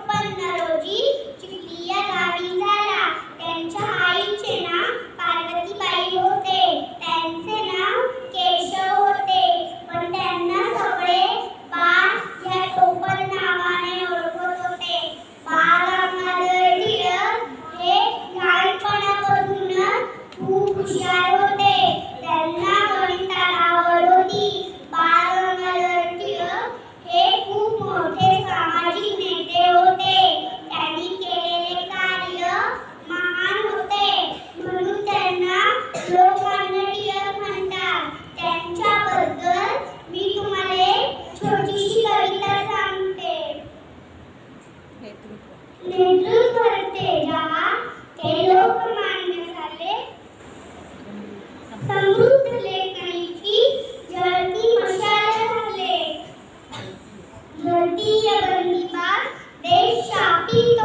ಉತ್ಪನ್ನ नेतृत्व। नेतृत्व करते जेव्हा ते लोक मानण्यासाले समृद्ध लेखनाची जळती मशाल झाले. भारतीय बंदीबाग देश शापित